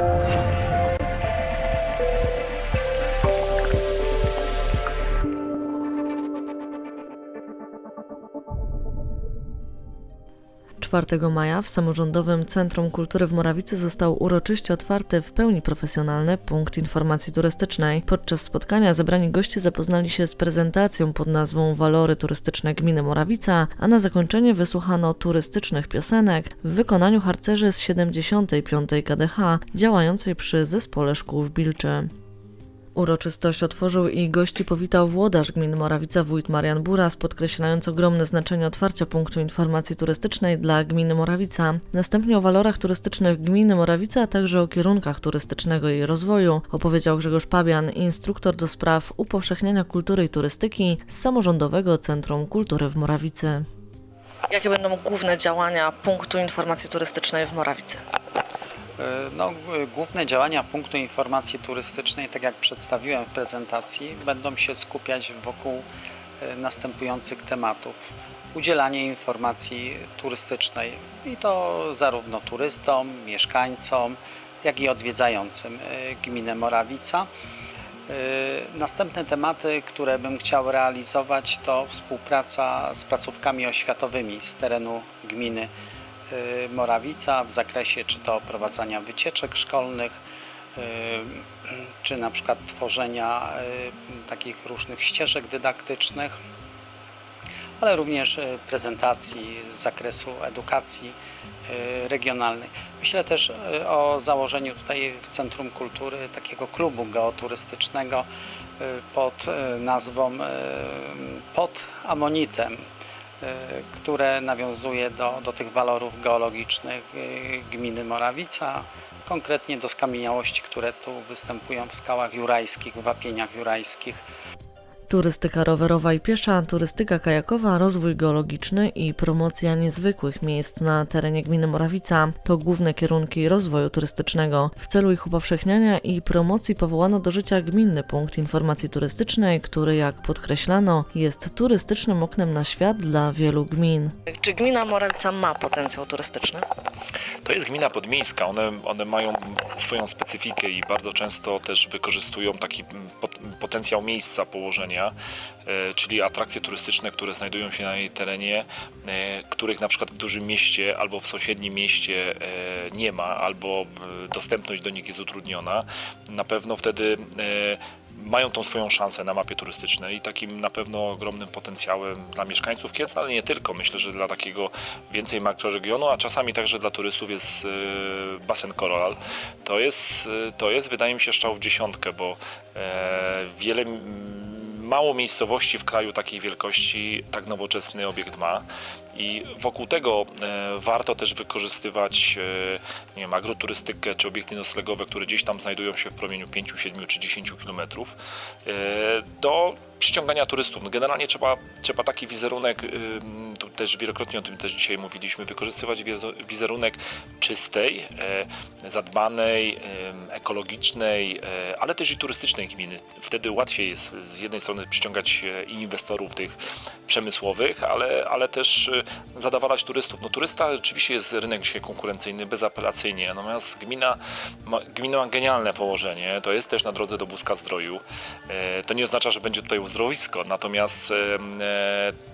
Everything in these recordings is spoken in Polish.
Thank you. Czwartego maja w Samorządowym Centrum Kultury w Morawicy został uroczyście otwarty w pełni profesjonalny punkt informacji turystycznej. Podczas spotkania zebrani goście zapoznali się z prezentacją pod nazwą Walory turystyczne gminy Morawica, a na zakończenie wysłuchano turystycznych piosenek w wykonaniu harcerzy z 75. KDH działającej przy Zespole Szkół w Bilczy. Uroczystość otworzył i gości powitał włodarz gminy Morawica wójt Marian Buras, podkreślając ogromne znaczenie otwarcia punktu informacji turystycznej dla gminy Morawica. Następnie o walorach turystycznych gminy Morawica, a także o kierunkach turystycznego jej rozwoju opowiedział Grzegorz Pabian, instruktor do spraw upowszechniania kultury i turystyki z Samorządowego Centrum Kultury w Morawicy. Jakie będą główne działania punktu informacji turystycznej w Morawicy? No, g- główne działania punktu informacji turystycznej, tak jak przedstawiłem w prezentacji, będą się skupiać wokół e, następujących tematów. Udzielanie informacji turystycznej i to zarówno turystom, mieszkańcom, jak i odwiedzającym e, gminę Morawica. E, Następne tematy, które bym chciał realizować, to współpraca z placówkami oświatowymi z terenu gminy Morawica w zakresie czy to prowadzenia wycieczek szkolnych, y, czy na przykład tworzenia y, takich różnych ścieżek dydaktycznych, ale również y, prezentacji z zakresu edukacji y, regionalnej. Myślę też y, o założeniu tutaj w Centrum Kultury takiego klubu geoturystycznego y, pod y, nazwą y, Pod Amonitem, y, które nawiązuje do, do tych walorów geologicznych y, gminy Morawica, konkretnie do skamieniałości, które tu występują w skałach jurajskich, w wapieniach jurajskich. Turystyka rowerowa i piesza, turystyka kajakowa, rozwój geologiczny i promocja niezwykłych miejsc na terenie gminy Morawica to główne kierunki rozwoju turystycznego. W celu ich upowszechniania i promocji powołano do życia gminny punkt informacji turystycznej, który, jak podkreślano, jest turystycznym oknem na świat dla wielu gmin. Czy gmina Morawica ma potencjał turystyczny? To jest gmina podmiejska, one, one mają swoją specyfikę i bardzo często też wykorzystują taki pot- potencjał miejsca położenia, e, czyli atrakcje turystyczne, które znajdują się na jej terenie, e, których na przykład w dużym mieście albo w sąsiednim mieście e, nie ma, albo dostępność do nich jest utrudniona. Na pewno wtedy mają tą swoją szansę na mapie turystycznej i takim na pewno ogromnym potencjałem dla mieszkańców Kielc, ale nie tylko. Myślę, że dla takiego więcej makroregionu, a czasami także dla turystów jest basen Coral. To jest, to jest wydaje mi się strzał w dziesiątkę, bo wiele mało miejscowości w kraju takiej wielkości tak nowoczesny obiekt ma. I wokół tego e, warto też wykorzystywać e, nie wiem, agroturystykę czy obiekty noclegowe, które gdzieś tam znajdują się w promieniu 5, 7 czy 10 kilometrów e, do przyciągania turystów. No generalnie trzeba, trzeba taki wizerunek, tu też wielokrotnie o tym też dzisiaj mówiliśmy, wykorzystywać wizerunek czystej, e, zadbanej, ekologicznej, e, ale też i turystycznej gminy. Wtedy łatwiej jest z jednej strony przyciągać e, i inwestorów tych przemysłowych, ale, ale też e, zadawalać turystów. No turysta rzeczywiście jest rynek dzisiaj konkurencyjny bezapelacyjnie, natomiast gmina ma, gmina ma genialne położenie, to jest też na drodze do Buzka Zdroju. To nie oznacza, że będzie tutaj uzdrowisko, natomiast e,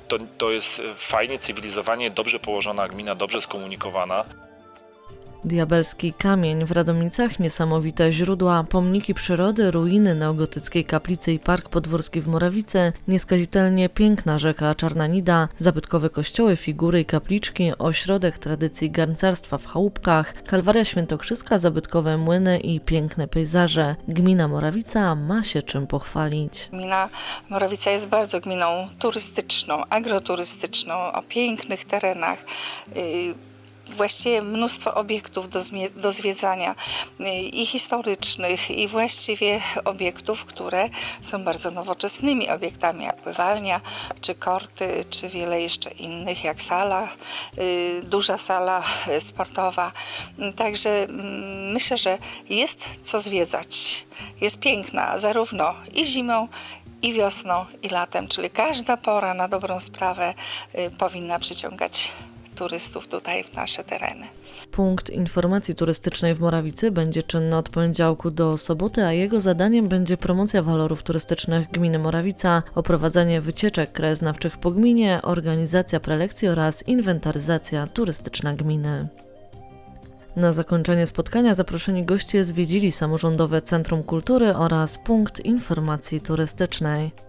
to, to jest fajnie, cywilizowanie, dobrze położona gmina, dobrze skomunikowana. Diabelski kamień w Radomicach, niesamowite źródła, pomniki przyrody, ruiny neogotyckiej kaplicy i park podwórski w Morawice, nieskazitelnie piękna rzeka Czarna Nida, zabytkowe kościoły, figury i kapliczki, ośrodek tradycji garncarstwa w chałupkach, Kalwaria Świętokrzyska, zabytkowe młyny i piękne pejzaże. Gmina Morawica ma się czym pochwalić. Gmina Morawica jest bardzo gminą turystyczną, agroturystyczną, o pięknych terenach. y, Właściwie mnóstwo obiektów do, do zwiedzania i historycznych, i właściwie obiektów, które są bardzo nowoczesnymi obiektami, jak pływalnia, czy korty, czy wiele jeszcze innych, jak sala, y, duża sala y, sportowa. Także mm, myślę, że jest co zwiedzać. Jest piękna zarówno i zimą, i wiosną, i latem, czyli każda pora na dobrą sprawę y, powinna przyciągać turystów tutaj w nasze tereny. Punkt informacji turystycznej w Morawicy będzie czynny od poniedziałku do soboty, a jego zadaniem będzie promocja walorów turystycznych gminy Morawica, oprowadzanie wycieczek krajoznawczych po gminie, organizacja prelekcji oraz inwentaryzacja turystyczna gminy. Na zakończenie spotkania zaproszeni goście zwiedzili samorządowe Centrum Kultury oraz punkt informacji turystycznej.